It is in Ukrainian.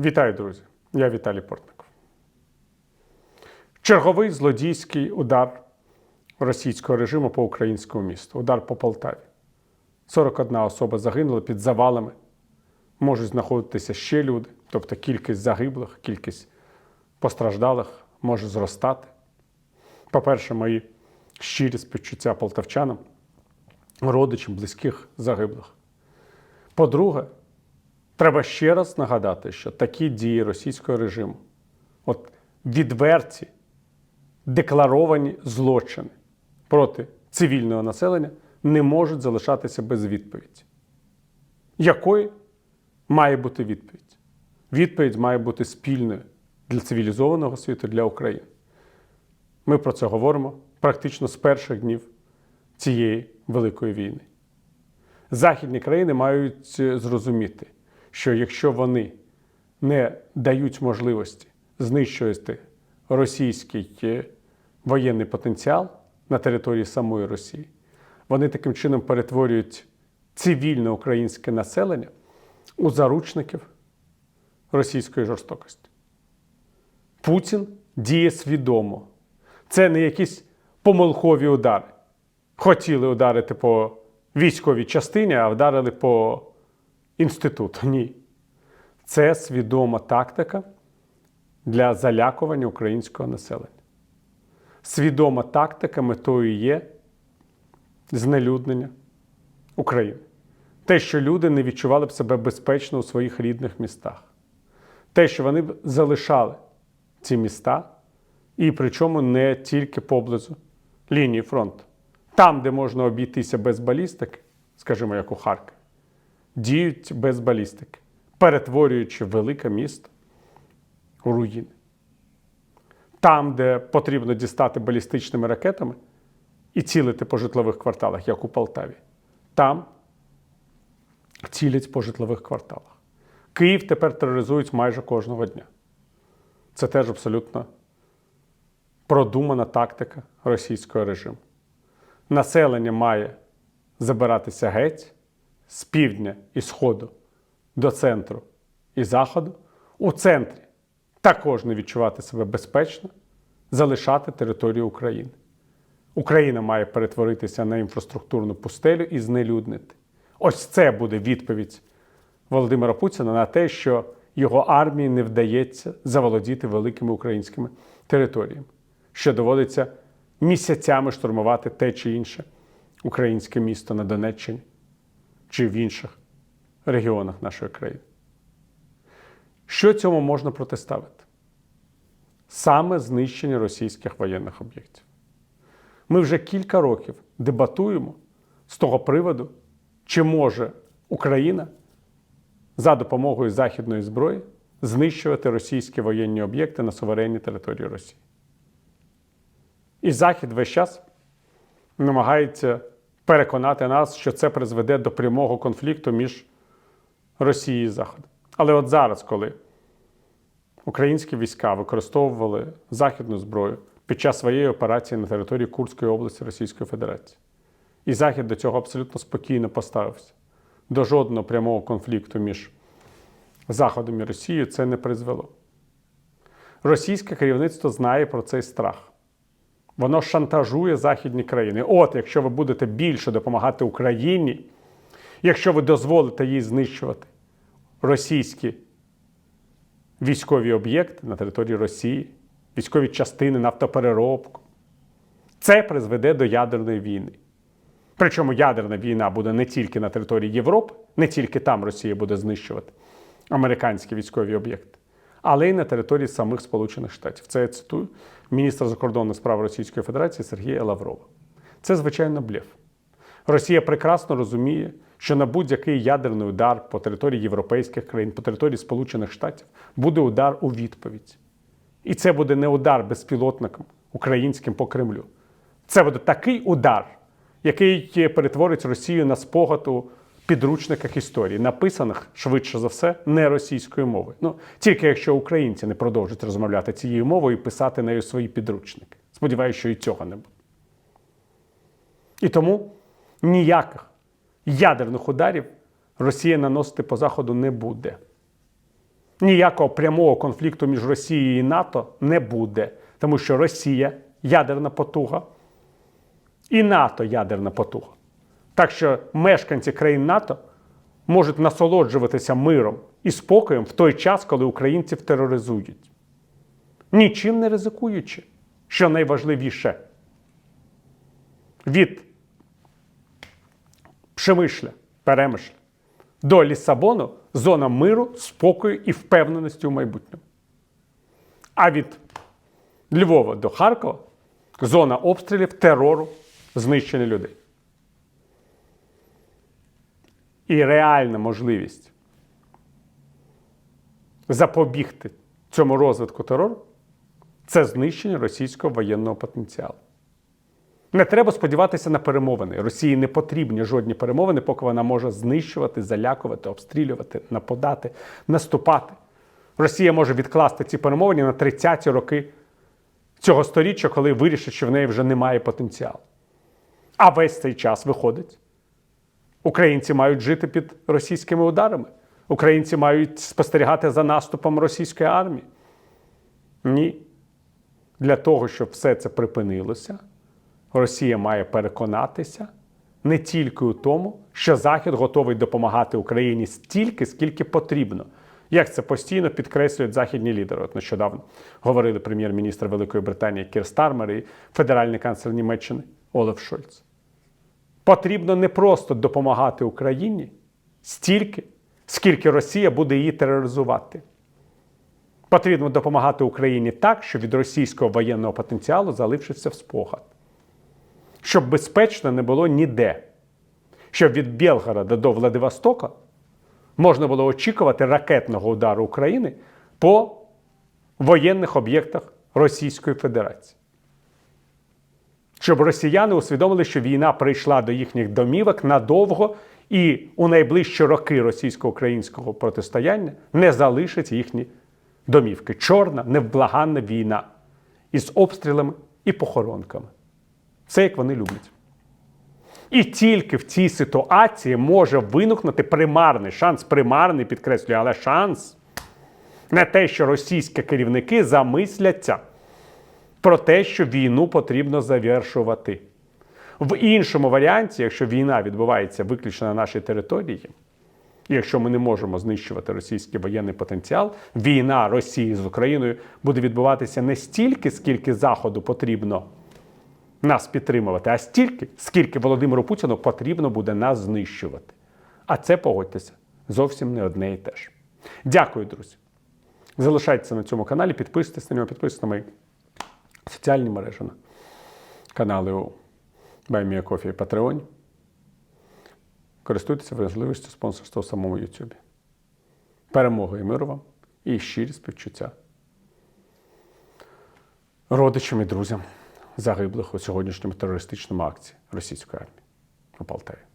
Вітаю, друзі! Я Віталій Портников. Черговий злодійський удар російського режиму по українському місту. Удар по Полтаві. 41 особа загинула під завалами. Можуть знаходитися ще люди, тобто кількість загиблих, кількість постраждалих може зростати. По-перше, мої щирі співчуття полтавчанам, родичам, близьких загиблих. По-друге, Треба ще раз нагадати, що такі дії російського режиму, от відверті, декларовані злочини проти цивільного населення, не можуть залишатися без відповіді. Якою має бути відповідь? Відповідь має бути спільною для цивілізованого світу, для України. Ми про це говоримо практично з перших днів цієї великої війни. Західні країни мають зрозуміти що якщо вони не дають можливості знищувати російський е, воєнний потенціал на території самої Росії, вони таким чином перетворюють цивільне українське населення у заручників російської жорстокості. Путін діє свідомо. Це не якісь помилкові удари. Хотіли ударити по військовій частині, а вдарили по інститут. Ні. Це свідома тактика для залякування українського населення. Свідома тактика метою є знелюднення України. Те, що люди не відчували б себе безпечно у своїх рідних містах. Те, що вони б залишали ці міста, і причому не тільки поблизу лінії фронту. Там, де можна обійтися без балістики, скажімо, як у Харкові, діють без балістики, перетворюючи велике місто у руїни. Там, де потрібно дістати балістичними ракетами і цілити по житлових кварталах, як у Полтаві, там цілять по житлових кварталах. Київ тепер тероризують майже кожного дня. Це теж абсолютно продумана тактика російського режиму. Населення має забиратися геть з півдня і сходу до центру і заходу, у центрі також не відчувати себе безпечно, залишати територію України. Україна має перетворитися на інфраструктурну пустелю і знелюднити. Ось це буде відповідь Володимира Путіна на те, що його армії не вдається заволодіти великими українськими територіями, що доводиться місяцями штурмувати те чи інше українське місто на Донеччині чи в інших регіонах нашої країни. Що цьому можна протиставити? Саме знищення російських воєнних об'єктів. Ми вже кілька років дебатуємо з того приводу, чи може Україна за допомогою західної зброї знищувати російські воєнні об'єкти на суверенній території Росії. І Захід весь час намагається переконати нас, що це призведе до прямого конфлікту між Росією і Заходом. Але от зараз, коли українські війська використовували західну зброю під час своєї операції на території Курської області Російської Федерації, і Захід до цього абсолютно спокійно поставився, до жодного прямого конфлікту між Заходом і Росією це не призвело. Російське керівництво знає про цей страх. Воно шантажує західні країни. От, якщо ви будете більше допомагати Україні, якщо ви дозволите їй знищувати російські військові об'єкти на території Росії, військові частини, нафтопереробку, це призведе до ядерної війни. Причому ядерна війна буде не тільки на території Європи, не тільки там Росія буде знищувати американські військові об'єкти, але й на території самих Сполучених Штатів. Це я цитую міністра закордонних справ Російської Федерації Сергія Лаврова. Це, звичайно, блеф. Росія прекрасно розуміє, що на будь-який ядерний удар по території європейських країн, по території Сполучених Штатів буде удар у відповідь. І це буде не удар безпілотником українським по Кремлю. Це буде такий удар, який перетворить Росію на спогад у підручниках історії, написаних швидше за все не російською мовою. Ну тільки якщо українці не продовжать розмовляти цією мовою і писати нею свої підручники. Сподіваюся, що і цього не буде. І тому ніяких ядерних ударів Росія наносити по Заходу не буде. ніякого прямого конфлікту між Росією і НАТО не буде, тому що Росія ядерна потуга і НАТО ядерна потуга. Так що мешканці країн НАТО можуть насолоджуватися миром і спокоєм в той час, коли українців тероризують, нічим не ризикуючи, що найважливіше від Пшемишля, Перемишля до Лісабону зона миру, спокою і впевненості у майбутньому. А від Львова до Харкова зона обстрілів, терору, знищення людей. І реальна можливість запобігти цьому розвитку терору це знищення російського воєнного потенціалу. Не треба сподіватися на перемовини. Росії не потрібні жодні перемовини, поки вона може знищувати, залякувати, обстрілювати, нападати, наступати. Росія може відкласти ці перемовини на 30-ті роки цього сторіччя, коли вирішить, що в неї вже немає потенціалу. А весь цей час виходить. Українці мають жити під російськими ударами. Українці мають спостерігати за наступом російської армії. Ні. Для того, щоб все це припинилося, Росія має переконатися не тільки у тому, що Захід готовий допомагати Україні стільки, скільки потрібно. Як це постійно підкреслюють західні лідери. От нещодавно говорили прем'єр-міністр Великої Британії Кір Стармер і федеральний канцлер Німеччини Олаф Шольц. Потрібно не просто допомагати Україні стільки, скільки Росія буде її тероризувати. Потрібно допомагати Україні так, щоб від російського воєнного потенціалу залишився в спогад. Щоб безпечно не було ніде. Щоб від Білгорода до Владивостока можна було очікувати ракетного удару України по воєнних об'єктах Російської Федерації. Щоб росіяни усвідомили, що війна прийшла до їхніх домівок надовго і у найближчі роки російсько-українського протистояння не залишить їхні домівки. Чорна, невблаганна війна із обстрілами і похоронками. Все як вони люблять. І тільки в цій ситуації може виникнути примарний шанс, примарний підкреслюю, але шанс на те, що російські керівники замисляться про те, що війну потрібно завершувати. В іншому варіанті, якщо війна відбувається виключно на нашій території, і якщо ми не можемо знищувати російський воєнний потенціал, війна Росії з Україною буде відбуватися не стільки, скільки Заходу потрібно нас підтримувати, а стільки, скільки Володимиру Путіну потрібно буде нас знищувати. А це погодьтеся зовсім не одне і те ж. Дякую, друзі. Залишайтеся на цьому каналі, підписуйтесь на нього, підписуйтесь на мої соціальні мережі, на канали у Кофі і Патреоні. Користуйтеся важливістю спонсорства у самому Ютубі. Перемоги і миру вам і щирі співчуття родичам і друзям загиблих у сьогоднішньому терористичному акції російської армії у Полтаві.